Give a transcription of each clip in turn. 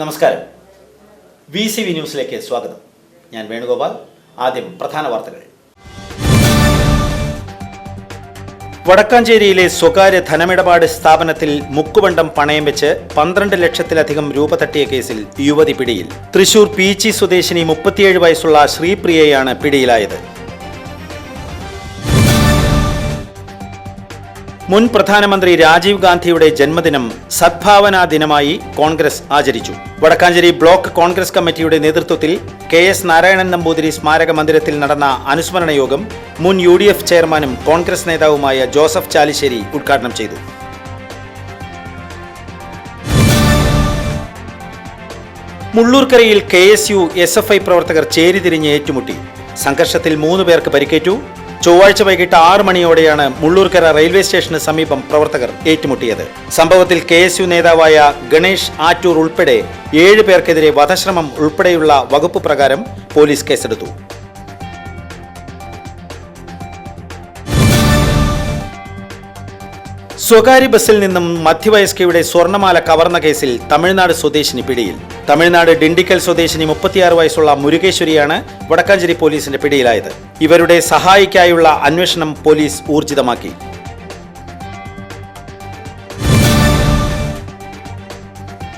നമസ്കാരം. V C V ന്യൂസിലേക്ക് സ്വാഗതം. ഞാൻ വേണുഗോപാൽ ആദ്യം പ്രധാന വാർത്തകൾ. വടക്കാഞ്ചേരിയിലെ സ്വകാര്യ ധനമിടപാട് സ്ഥാപനത്തിൽ മുക്കുവണ്ടം പണയം വെച്ച് പന്ത്രണ്ട് ലക്ഷത്തിലധികം രൂപ തട്ടിയ കേസിൽ യുവതി പിടിയിൽ. തൃശൂർ പീച്ചി സ്വദേശിനി മുപ്പത്തിയേഴ് വയസ്സുള്ള ശ്രീപ്രിയയാണ് പിടിയിലായത്. മുൻ പ്രധാനമന്ത്രി രാജീവ് ഗാന്ധിയുടെ ജന്മദിനം സദ്ഭാവനാ ദിനമായി കോൺഗ്രസ് ആചരിച്ചു. വടക്കാഞ്ചേരി ബ്ലോക്ക് കോൺഗ്രസ് കമ്മിറ്റിയുടെ നേതൃത്വത്തിൽ കെ എസ് നാരായണൻ നമ്പൂതിരി സ്മാരക മന്ദിരത്തിൽ നടന്ന അനുസ്മരണ യോഗം മുൻ യു ഡി എഫ് ചെയർമാനും കോൺഗ്രസ് നേതാവുമായ ജോസഫ് ചാലിശ്ശേരി ഉദ്ഘാടനം ചെയ്തു. മുള്ളൂർക്കരയിൽ K S U S F I പ്രവർത്തകർ ചേരിതിരിഞ്ഞ് ഏറ്റുമുട്ടി. സംഘർഷത്തിൽ മൂന്ന് പേർക്ക് പരിക്കേറ്റു. ചൊവ്വാഴ്ച വൈകിട്ട് ആറ് മണിയോടെയാണ് മുള്ളൂർക്കര റെയിൽവേ സ്റ്റേഷന് സമീപം പ്രവർത്തകർ ഏറ്റുമുട്ടിയത്. സംഭവത്തിൽ കെ എസ് യു നേതാവായ ഗണേഷ് ആറ്റൂർ ഉൾപ്പെടെ ഏഴ് പേർക്കെതിരെ വധശ്രമം ഉൾപ്പെടെയുള്ള വകുപ്പ് പ്രകാരം പോലീസ് കേസെടുത്തു. സ്വകാര്യ ബസ്സിൽ നിന്നും മധ്യവയസ്കയുടെ സ്വർണമാല കവർന്ന കേസിൽ തമിഴ്നാട് സ്വദേശിനി പിടിയിൽ. തമിഴ്നാട് ഡിണ്ടിക്കൽ സ്വദേശിനി മുപ്പത്തിയാറ് വയസ്സുള്ള മുരുകേശ്വരിയാണ് വടക്കാഞ്ചേരി പോലീസിന്റെ പിടിയിലായത്. ഇവരുടെ സഹായിക്കായുള്ള അന്വേഷണം പോലീസ് ഊർജിതമാക്കി.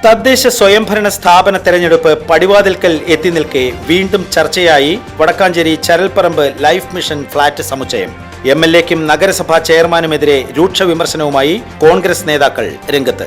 തദ്ദേശ സ്വയംഭരണ സ്ഥാപന തെരഞ്ഞെടുപ്പ് പടിവാതിൽക്കൽ എത്തി നിൽക്കെ വീണ്ടും ചർച്ചയായി Vadakkanchery Charalparambu life mission flat സമുച്ചയം. എം എൽ എക്കും നഗരസഭാ ചെയർമാനുമെതിരെ രൂക്ഷ വിമർശനവുമായി കോൺഗ്രസ് നേതാക്കൾ രംഗത്ത്.